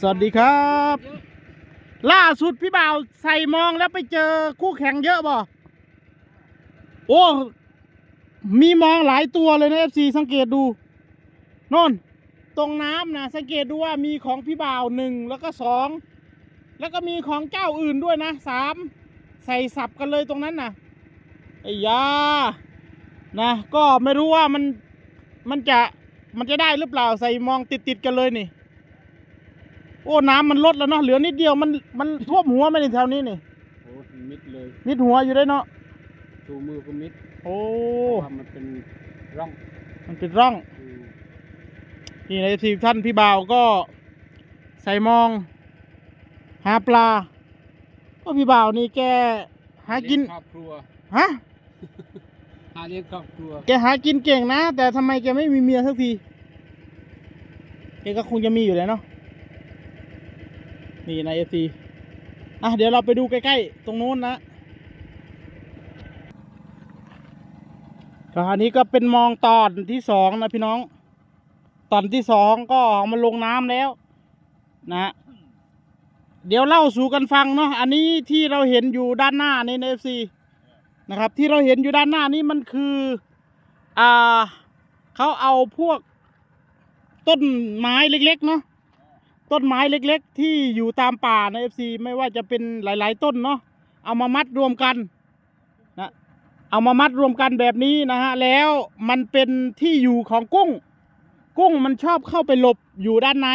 สวัสดีครับ ล่าสุดพี่บ่าวใส่มองแล้วไปเจอคู่แข่งเยอะบ่โอ้ มีมองหลายตัวเลยนะเอฟซีสังเกตดูนนตรงน้ำนะสังเกตดูว่ามีของพี่บ่าวหนึ่งแล้วก็สองแล้วก็มีของเจ้าอื่นด้วยนะสามใส่สับกันเลยตรงนั้นนะไอ้ยานะก็ไม่รู้ว่ามันมันจะมันจะได้หรือเปล่าใส่มองติดติดกันเลยนี่ โอ้น้ำมันลดแล้วเนาะเหลือนิดเดียวมันมันท่วมหัวไหมในแถวนี้นี่โอ้มิดเลยมิดหัวอยู่ได้เนาะชูมือก็มิดโอ้เพราะว่ามันเป็นร่องมันเป็นร่องอืมนี่ในทีท่านพี่บ่าวก็ ใส่มอง หาปลาก็พี่บ่าวนี่แกหากินเลี้ยงครอบครัวฮะหาเลี้ยงครอบครัวแกหากินเก่งนะ แต่ทำไมแกไม่มีเมียสักทีแกก็คงจะมีอยู่แล้วเนาะ นี่ในเอฟซีอะเดี๋ยวเราไปดูใกล้ๆ ตรงโน้นนะก็อันนี้ก็เป็นมองตอนที่สองนะพี่น้อง ตอนที่สองก็เอามาลงน้ำแล้ว นะ เดี๋ยวเล่าสู่กันฟังเนาะอันนี้ที่เราเห็นอยู่ด้านหน้าในเอฟซีนะครับ ที่เราเห็นอยู่ด้านหน้านี้มันคืออ่าเขาเอาพวกต้นไม้เล็ก ๆ เนาะ ต้นไม้เล็กๆ ที่อยู่ตามป่าในเอฟซีไม่ว่าจะเป็นหลาย ๆ ต้นเนาะเอามามัดรวมกันนะเอามามัดรวมกันแบบนี้นะฮะแล้วมันเป็นที่อยู่ของกุ้ง กุ้งมันชอบเข้าไปหลบอยู่ด้านใน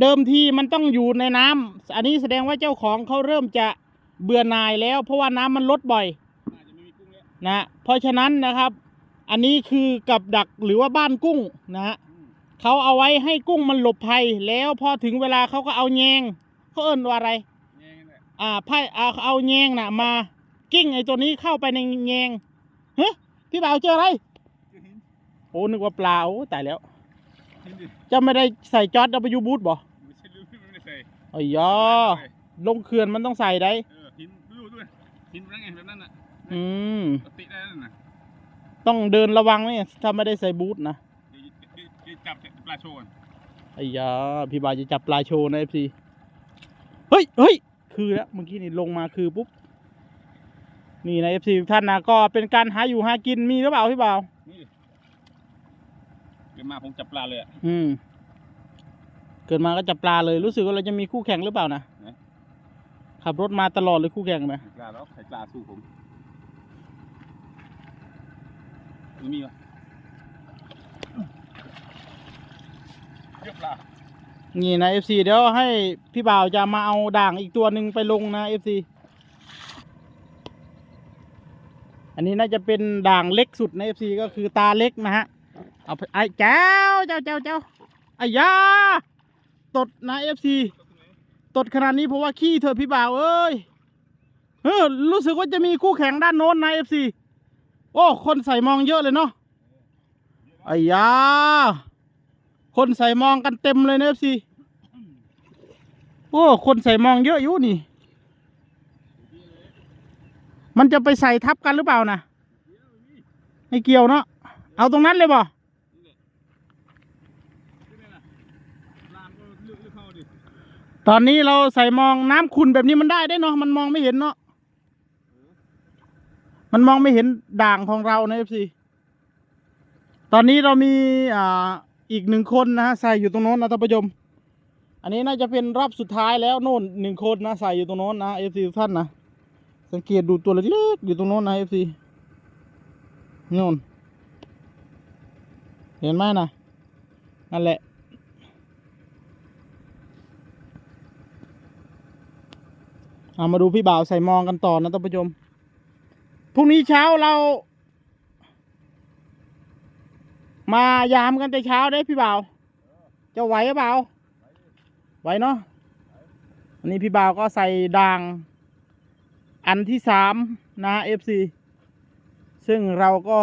เดิมทีมันต้องอยู่ในน้ำอันนี้แสดงว่าเจ้าของเขาเริ่มจะเบื่อหน่ายแล้ว เพราะว่าน้ำมันลดบ่อยนะเพราะฉะนั้นนะครับ อันนี้คือกับดักหรือว่าบ้านกุ้งนะฮะ เขาเอาไว้ให้กุ้งมันหลบภัย แล้วพอถึงเวลาเขาก็เอาแยงเขาเอิ้นว่าอะไรแง่กันแหละอ่าไพ่เอาเอาแยงน่ะ มา กิ้งไอ้ตัวนี้เข้าไปในแยงเฮ้ยพี่บ่าวเจออะไรเจอหินโอ้นึกว่าปลาโอ้ตายแล้วหินดิเจะไม่ได้ใส่จอร์ดดับยูบูทบ่ไม่ใช่ลืมไม่ได้ใส่อ้ยยอลงเขื่อนมันต้องใส่ได้เออหินดูด้วยหินเป็นไงแบบนั้นน่ะอืมปกติได้นั่นน่ะต้องเดินระวังเนี่ยถ้าไม่ได้ใส่บูทนะ จับปลาโชว์ก่อนไอ้ยาพี่บาจะจับปลาโชว์นะเอฟซีเฮ้ยเฮ้ยคือแล้วเมื่อกี้นี่ลงมาคือปุ๊บนี่นะเอฟซีท่านนะก็เป็นการหาอยู่หากินมีหรือเปล่าพี่บ่าวนี่ดิเดี๋ยวมาผมจับปลาเลยอะอืม เกิดมาก็จับปลาเลยรู้สึกว่าเราจะมีคู่แข่งหรือเปล่านะไหนขับรถมาตลอดเลยคู่แข่งไหมไม่ปลาแล้วใครปลาสู้ผมไม่มีวะเยอะปลา นี่นะเอฟซีเดี๋ยวให้พี่บ่าวจะมาเอาด่างอีกตัวหนึ่งไปลงนะเอฟซีอันนี้น่าจะเป็นด่างเล็กสุดในเอฟซีก็คือตาเล็กนะฮะ เอาไอ้เจ้าเจ้าเจ้าเจ้าไอ้ยาตดนะเอฟซีตดขนาดนี้เพราะว่าขี้เธอพี่บ่าวเอ้ยเออรู้สึกว่าจะมีคู่แข่งด้านโน้นนะเอฟซีโอ้ คนใส่มองเยอะเลยเนาะไอ้ยา คนใส่มองกันเต็มเลยนะเอฟซีโอ้ คนใส่มองเยอะอยู่นี่ มันจะไปใส่ทับกันหรือเปล่านะไม่เกี่ยวเนาะ เอาตรงนั้นเลยบ่ตอนนี้เราใส่มองน้ำขุ่นแบบนี้มันได้ได้เนาะ มันมองไม่เห็นเนาะ มันมองไม่เห็นด่างของเรานะเอฟซีตอนนี้เรามีอ่า อีกหนึ่งคนนะฮะใส่อยู่ตรงโน้นนะท่านผู้ชม อันนี้น่าจะเป็นรอบสุดท้ายแล้วโน่นหนึ่งคนนะใส่อยู่ตรงโน้นนะเอฟซีทุกท่านนะสังเกตดูตัวเล็กๆอยู่ตรงโน้นนะเอฟซีโน่นเห็นไหมนะนั่นแหละเอามาดูพี่บ่าวใส่มองกันต่อนะท่านผู้ชมพรุ่งนี้เช้าเรา มายามกันแต่เช้าได้พี่บ่าว จะไหวหรือเปล่าไหวเนาะอันนี้พี่บ่าวก็ใส่ด่าง อันที่สามนะเอฟซีซึ่งเราก็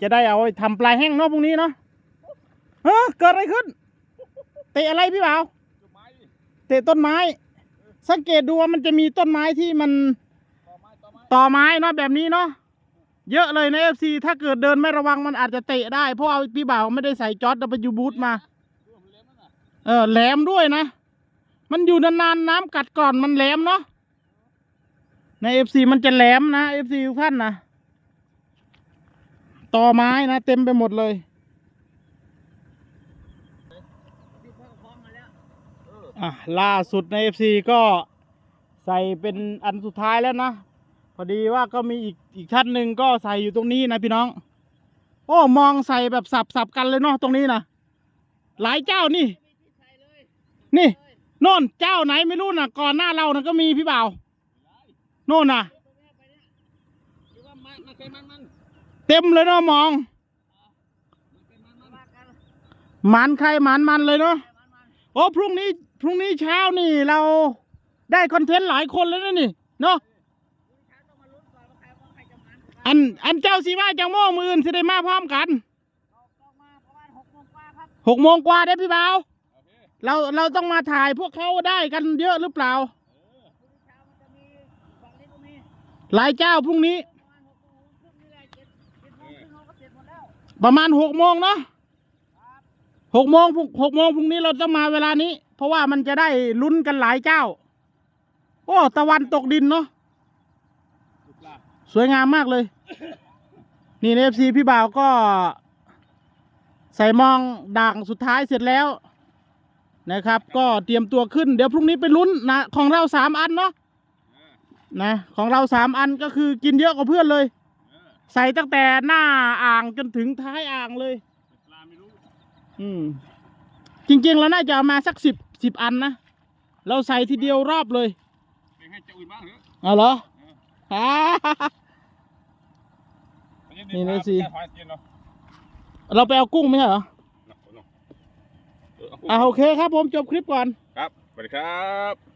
จะได้เอาไว้ทำปลายแห้งเนาะพรุ่งนี้เนาะเฮ้อเกิดอะไรขึ้น เตะอะไรพี่บ่าว เตะต้นไม้ สังเกตดูว่ามันจะมีต้นไม้ที่มันต่อไม้ต่อไม้ต่อไม้เนาะแบบนี้เนาะ เยอะเลยในเอฟซีถ้าเกิดเดินไม่ระวังมันอาจจะเตะได้ เพราะว่าพี่บ่าวไม่ได้ใส่จอร์ดดับยูบูทมาเล็มนั่นน่ะเออแหลมด้วยนะ มันอยู่นานๆน้ำกัดก่อนมันแหลมเนาะในเอฟซีมันจะแหลมนะเอฟซีทุกท่านนะต่อไม้นะ เต็มไปหมดเลยอะล่าสุดในเอฟซีก็ใส่เป็นอันสุดท้ายแล้วนะ พอดีว่าก็มีอีกอีกท่านหนึ่งก็ใส่อยู่ตรงนี้นะพี่น้อง โอ้มองใส่แบบสับสับกันเลยเนาะตรงนี้นะหลายเจ้านี่ นี่โน่นเจ้าไหนไม่รู้นะก่อนหน้าเรานะก็มีพี่บ่าวโน่นนะหรือว่ามันมันเต็มเลยเนาะมองหมันใครหมันมันเลยเนาะโอ้พรุ่งนี้พรุ่งนี้เช้านี่เราได้คอนเทนต์หลายคนแล้วนะนี่เนาะ อันอันเจ้าสีมาจังโม่มืออื่นสิได้มาพร้อมกันหกโมงกว่าได้พี่บ่าวโอเคเราเราต้องมาถ่ายพวกเขาได้กันเยอะหรือเปล่า หลายเจ้าพรุ่งนี้ ประมาณหกโมงเนาะหกโมงหกโมงพรุ่งนี้เราต้องมาเวลานี้ เพราะว่ามันจะได้ลุ้นกันหลายเจ้า โอ้ ตะวันตกดินเนาะ วยงามมากเลย นี่เอฟซีพี่บ่าวก็ ใส่มองด่างสุดท้ายเสร็จแล้วนะครับ ก็เตรียมตัวขึ้นเดี๋ยวพรุ่งนี้ไปลุ้นนะของเราสามอันเนาะเออนะของเราสามอันก็คือกินเยอะกว่าเพื่อนเลยเออใส่ตั้งแต่หน้าอ่างจนถึงท้ายอ่างเลยแต่ปลาไม่รู้อืมจริงๆเราน่าจะเอามาสักสิบสิบอันนะเราใส่ทีเดียวรอบเลยไปให้เจ้าอื่นบ้างเถอะเอาเหรอเออฮ่า นี่นะสิแค่ถอยเย็นเนาะเราไปเอากุ้งไหมใช่เหรอเนาะเนาะเออเอาอ่าโอเคครับผมจบคลิปก่อน ครับสวัสดีครับ